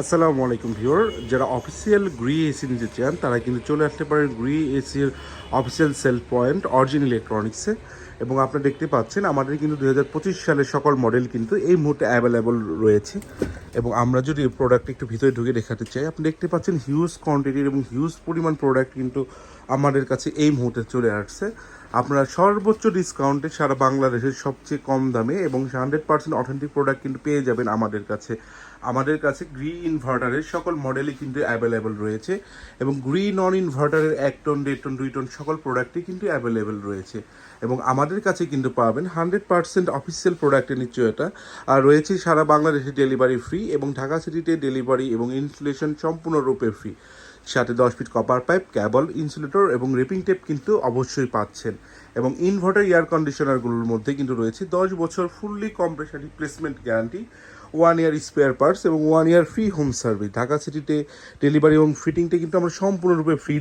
আসসালামু আলাইকুম ভিওর যারা অফিসিয়াল গ্রি এসি নিতে চান, তারা কিন্তু চলে আসতে পারেন গ্রি এসির অফিসিয়াল সেল পয়েন্ট অরিজিন ইলেকট্রনিক্সে। এবং আপনারা দেখতে পাচ্ছেন, আমাদের কিন্তু দু হাজার পঁচিশ সালের সকল মডেল কিন্তু এই মুহূর্তে অ্যাভেলেবল রয়েছে। এবং আমরা যদি প্রোডাক্ট একটু ভিতরে ঢুকে দেখাতে চাই, আপনি দেখতে পাচ্ছেন হিউজ কোয়ান্টিটির এবং হিউজ পরিমাণ প্রোডাক্ট কিন্তু আমাদের কাছে এই মুহূর্তে চলে আসছে। আপনারা সর্বোচ্চ ডিসকাউন্টে সারা বাংলাদেশের সবচেয়ে কম দামে এবং হান্ড্রেড পার্সেন্ট অথেন্টিক প্রোডাক্ট কিন্তু পেয়ে যাবেন আমাদের কাছে। আমাদের কাছে গ্রি ইনভার্টারের সকল মডেলই কিন্তু অ্যাভেলেবেল রয়েছে এবং গ্রি নন ইনভার্টারের এক টন দেড় টন দুই টন সকল প্রোডাক্টই কিন্তু অ্যাভেলেবেল রয়েছে। এবং আমাদের কাছে কিন্তু পাবেন হান্ড্রেড পার্সেন্ট অফিসিয়াল প্রোডাক্টের নিশ্চয়তা। আর রয়েছে সারা বাংলাদেশে ডেলিভারি ফ্রি এবং ঢাকা সিটিতে ডেলিভারি এবং ইনস্টলেশন সম্পূর্ণরূপে ফ্রি। সাথে দশ feet copper pipe cable insulator এবং রেপিং টেপ কিন্তু অবশ্যই পাচ্ছেন। এবং ইনভার্টার, এয়ার কন্ডিশনারগুলোর মধ্যে কিন্তু রয়েছে দশ বছর fully compressor replacement guarantee one year spare parts এবং one year free home service Dhaka সিটিতে ডেলিভারি এবং ফিটিংটা কিন্তু আমরা সম্পূর্ণরূপে ফ্রি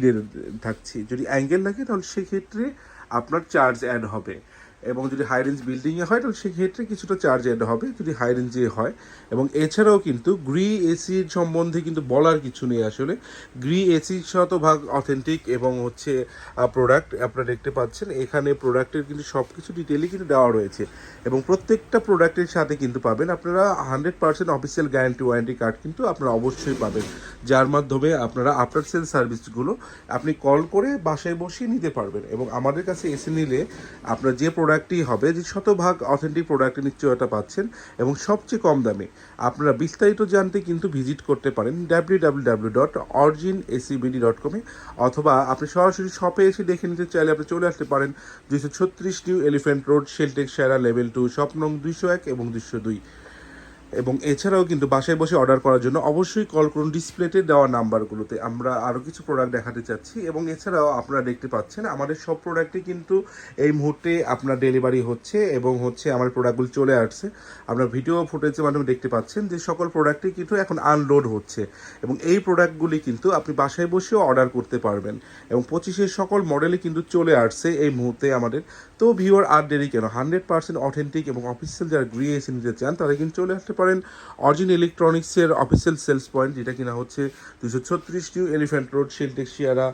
থাকছি। যদি অ্যাঙ্গেল লাগে তাহলে সেক্ষেত্রে আপনার চার্জ অ্যাড হবে। এবং যদি হাই রেঞ্জ বিল্ডিংয়ে হয় তাহলে সেক্ষেত্রে কিছুটা চার্জ অ্যাড হবে যদি হাই রেঞ্জে হয়। এবং এছাড়াও কিন্তু গ্রি এসির সম্বন্ধে কিন্তু বলার কিছু নেই আসলে। গ্রি এসি শতভাগ অথেন্টিক এবং হচ্ছে প্রোডাক্ট আপনারা দেখতে পাচ্ছেন। এখানে প্রোডাক্টের কিন্তু সব কিছু ডিটেলই কিন্তু দেওয়া রয়েছে। এবং প্রত্যেকটা প্রোডাক্টের সাথে কিন্তু পাবেন আপনারা hundred percent official guarantee warranty card কিন্তু আপনারা অবশ্যই পাবেন। যার মাধ্যমে আপনারা আফটার সেল সার্ভিসগুলো আপনি কল করে বাসায় বসিয়ে নিতে পারবেন। এবং আমাদের কাছে এসে নিলে আপনার যে প্রোডাক্টই হবে, যে শতভাগ অথেন্টিক প্রোডাক্টের নিশ্চয়তা পাচ্ছেন এবং সবচেয়ে কম দামে। আপনারা বিস্তারিত জানতে কিন্তু ভিজিট করতে পারেন W W W dot dot অথবা আপনি সরাসরি শপে এসে দেখে নিতে চাইলে আপনি চলে আসতে পারেন দুইশো ছত্রিশ নিউ এলিফেন্ট রোড শেলটেক সেরা লেভেল টু শপ নং দুইশো এক এবং দুইশো দুই। এবং এছাড়াও কিন্তু বাসায় বসে অর্ডার করার জন্য অবশ্যই কল করুন ডিসপ্লেতে দেওয়া নাম্বারগুলোতে। আমরা আরও কিছু প্রোডাক্ট দেখাতে চাচ্ছি এবং এছাড়াও আপনারা দেখতে পাচ্ছেন আমাদের সব প্রোডাক্টই কিন্তু এই মুহূর্তে আপনার ডেলিভারি হচ্ছে এবং হচ্ছে আমার প্রোডাক্টগুলো চলে আসছে। আপনার ভিডিও ফুটেজের মাধ্যমে দেখতে পাচ্ছেন যে সকল প্রোডাক্টই কিন্তু এখন আনলোড হচ্ছে এবং এই প্রোডাক্টগুলি কিন্তু আপনি বাসায় বসেও অর্ডার করতে পারবেন এবং পঁচিশের সকল মডেলই কিন্তু চলে আসছে এই মুহূর্তে আমাদের। তো ভিওর আর দেরি কেন? হান্ড্রেড পার্সেন্ট অথেন্টিক এবং অফিসিয়াল যারা গ্রি এসে নিতে চান তারা কিন্তু চলে আসতে পারেন অরিজিন ইলেকট্রনিক্সের অফিসিয়াল সেলস পয়েন্ট, যেটা কিনা হচ্ছে দুশো ছত্রিশ টিউ এলিফ্যান্ট রোড, শিলটেক, শিয়ারা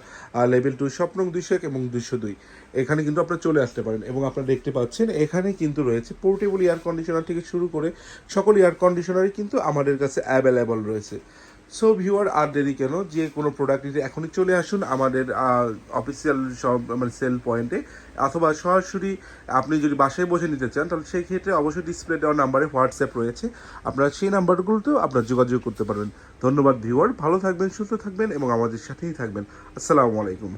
লেভেল টু, স্বপ্নং এক এবং দুশো দুই। এখানে কিন্তু আপনারা চলে আসতে পারেন এবং আপনারা দেখতে পাচ্ছেন এখানে কিন্তু রয়েছে পোর্টেবল এয়ার কন্ডিশনার থেকে শুরু করে সকল এয়ার কন্ডিশনারই কিন্তু আমাদের কাছে অ্যাভেলেবল রয়েছে। সো ভিউয়ার আর দেরি কেন? যে কোনো প্রোডাক্ট নিতে এখনই চলে আসুন আমাদের অফিসিয়াল সব মানে সেল পয়েন্টে অথবা সরাসরি আপনি যদি বাসায় বসে নিতে চান, তাহলে সেই ক্ষেত্রে অবশ্যই ডিসপ্লে দেওয়ার নাম্বারে হোয়াটসঅ্যাপ রয়েছে। আপনারা সেই নাম্বারগুলোতেও আপনার যোগাযোগ করতে পারবেন। ধন্যবাদ ভিউয়ার ভালো থাকবেন, সুস্থ থাকবেন এবং আমাদের সাথেই থাকবেন। আসসালামু আলাইকুম।